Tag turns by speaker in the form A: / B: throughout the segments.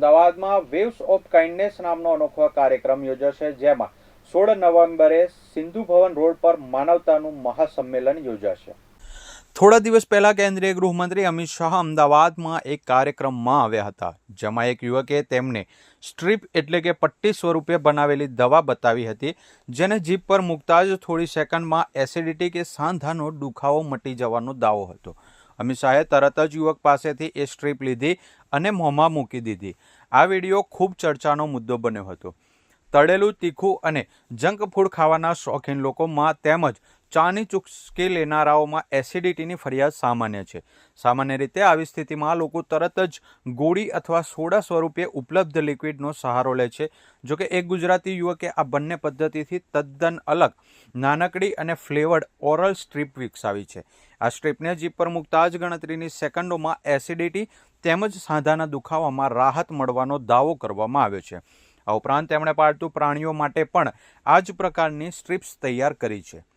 A: અમદાવાદમાં waves of kindness નામનો અનોખો કાર્યક્રમ યોજાશે, જેમાં સોળ નવેમ્બરે સિંધુ ભવન રોડ પર માનવતાનું મહાસંમેલન યોજાશે. થોડા દિવસ પહેલા કેન્દ્રીય ગૃહમંત્રી અમિત શાહ અમદાવાદમાં એક કાર્યક્રમમાં આવ્યા હતા, જેમાં એક યુવકે તેમને સ્ટ્રીપ એટલે કે પટ્ટી સ્વરૂપે બનાવેલી દવા બતાવી હતી, જેને જીભ પર મૂકતા જ થોડી સેકન્ડમાં એસિડિટી કે સાંધાનો દુખાવો મટી જવાનો દાવો હતો. અમિત શાહે તરત જ યુવક પાસેથી એ સ્ટ્રીપ લીધી અને મોંમાં મૂકી દીધી. આ વીડિયો ખૂબ ચર્ચાનો મુદ્દો બન્યો હતો. તળેલું તીખું અને જંક ફૂડ ખાવાના શોખીન લોકોમાં તેમજ ચાની ચુસ્કી લેનારાઓમાં એસિડિટીની ફરિયાદ સામાન્ય છે. સામાન્ય રીતે આવી સ્થિતિમાં લોકો તરત જ ગોળી અથવા સોડા સ્વરૂપે ઉપલબ્ધ લિક્વિડનો સહારો લે છે. જોકે એક ગુજરાતી યુવકે આ બંને પદ્ધતિથી તદ્દન અલગ નાનકડી અને ફ્લેવર્ડ ઓરલ સ્ટ્રીપ વિકસાવી છે. આ સ્ટ્રીપને જીપ પર મૂકતા જ ગણતરીની સેકન્ડોમાં એસિડિટી તેમજ સાંધાના દુખાવામાં રાહત મળવાનો દાવો કરવામાં આવ્યો છે. આ ઉપરાંત તેમણે પાળતુ પ્રાણીઓ માટે પણ આ જ પ્રકારની સ્ટ્રીપ્સ તૈયાર કરી છે.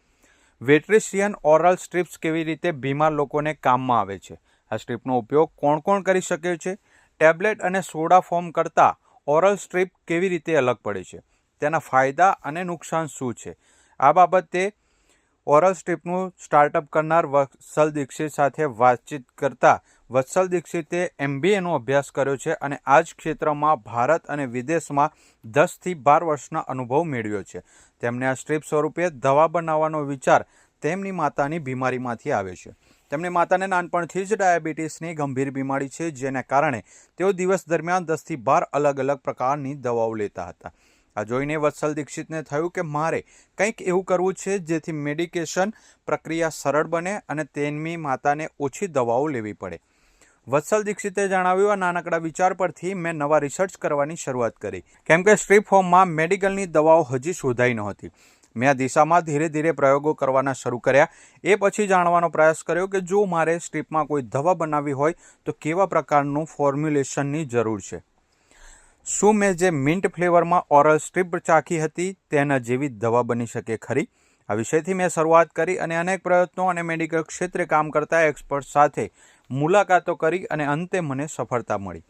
A: વેટ્રિશિયન ઓરલ સ્ટ્રીપ્સ કેવી રીતે બીમાર લોકોને કામમાં આવે છે? આ સ્ટ્રીપનો ઉપયોગ કોણ કોણ કરી શકે છે? ટેબ્લેટ અને સોડા ફોર્મ કરતાં ઓરલ સ્ટ્રીપ કેવી રીતે અલગ પડે છે? તેના ફાયદા અને નુકસાન શું છે? આ બાબતે ઓરલ સ્ટ્રીપનું સ્ટાર્ટઅપ કરનાર વત્સલ દીક્ષિત સાથે વાતચીત કરતા વત્સલ દીક્ષિતે એમબીએનો અભ્યાસ કર્યો છે અને આ જ ક્ષેત્રમાં ભારત અને વિદેશમાં દસથી બાર વર્ષના અનુભવ મેળવ્યો છે. તેમને આ સ્ટ્રીપ સ્વરૂપે દવા બનાવવાનો વિચાર તેમની માતાની બીમારીમાંથી આવે છે. તેમની માતાને નાનપણથી જ ડાયાબિટીસની ગંભીર બીમારી છે, જેના કારણે તેઓ દિવસ દરમિયાન દસથી બાર અલગ અલગ પ્રકારની દવાઓ લેતા હતા. આ જોઈને વત્સલ દીક્ષિતને થયું કે મારે કંઈક એવું કરવું છે જેથી મેડિકેશન પ્રક્રિયા સરળ બને અને તેની માતાને ઓછી દવાઓ લેવી પડે. વત્સલ દીક્ષિતે જણાવ્યું, આ નાનકડા વિચાર પરથી મેં નવા રિસર્ચ કરવાની શરૂઆત કરી. કેમ કે સ્ટ્રીપ હોમમાં મેડિકલની દવાઓ હજી શોધાઈ નહોતી. મેં આ દિશામાં ધીરે ધીરે પ્રયોગો કરવાના શરૂ કર્યા. એ પછી જાણવાનો પ્રયાસ કર્યો કે જો મારે સ્ટ્રીપમાં કોઈ દવા બનાવવી હોય તો કેવા પ્રકારનું ફોર્મ્યુલેશનની જરૂર છે? શું મેં જે મિન્ટ ફ્લેવરમાં ઓરલ સ્ટ્રીપ ચાખી હતી તેના જેવી દવા બની શકે ખરી? આ વિષયથી મેં શરૂઆત કરી અને અનેક પ્રયત્નો અને મેડિકલ ક્ષેત્રે કામ કરતા એક્સપર્ટ સાથે મુલાકાતો કરી અને અંતે મને સફળતા મળી.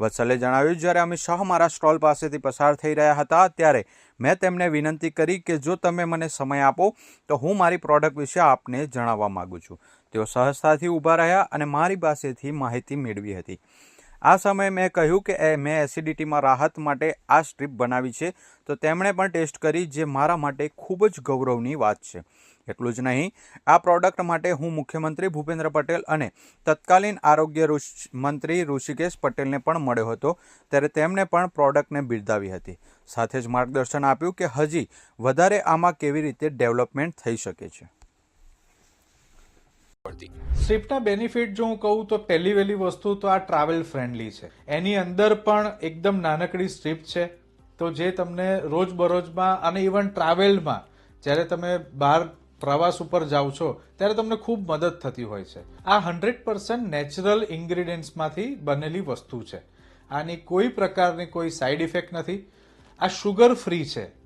A: વત્સલે જણાવ્યું, જ્યારે અમિત શાહ મારા સ્ટોલ પાસેથી પસાર થઈ રહ્યા હતા, ત્યારે મેં તેમને વિનંતી કરી કે જો તમે મને સમય આપો, તો હું મારી પ્રોડક્ટ વિશે આપને જણાવવા માગું છું. તેઓ સહજતાથી ઊભા રહ્યા અને મારી પાસેથી માહિતી મેળવી હતી. આ સમયે મેં કહ્યું કે, એ, મેં એસિડિટીમાં રાહત માટે આ સ્ટ્રીપ બનાવી છે. તો તેમણે પણ ટેસ્ટ કરી, જે મારા માટે ખૂબ જ ગૌરવની વાત છે. એટલું જ નહીં, આ પ્રોડક્ટ માટે હું મુખ્યમંત્રી ભૂપેન્દ્ર પટેલ અને તત્કાલીન આરોગ્ય મંત્રી ઋષિકેશ પટેલને પણ મળ્યો હતો, ત્યારે તેમણે પણ પ્રોડક્ટને બિરદાવી હતી. સાથે જ માર્ગદર્શન આપ્યું કે, હજી વધારે આમાં કેવી રીતે ડેવલપમેન્ટ થઈ શકે છે?
B: સ્ટ્રીપના બેનિફિટ જો હું કહું તો પહેલી વહેલી વસ્તુ તો આ ટ્રાવેલ ફ્રેન્ડલી છે. એની અંદર પણ એકદમ નાનકડી સ્ટ્રીપ છે. તો જે તમને રોજબરોજમાં અને ઇવન ટ્રાવેલમાં જ્યારે તમે બહાર પ્રવાસ ઉપર જાઓ છો, ત્યારે તમને ખૂબ મદદ થતી હોય છે. આ હંડ્રેડ પર્સન્ટ નેચરલ ઇન્ગ્રીડિયન્ટ્સમાંથી બનેલી વસ્તુ છે. આની કોઈ પ્રકારની કોઈ સાઈડ ઇફેક્ટ નથી. આ શુગર ફ્રી છે.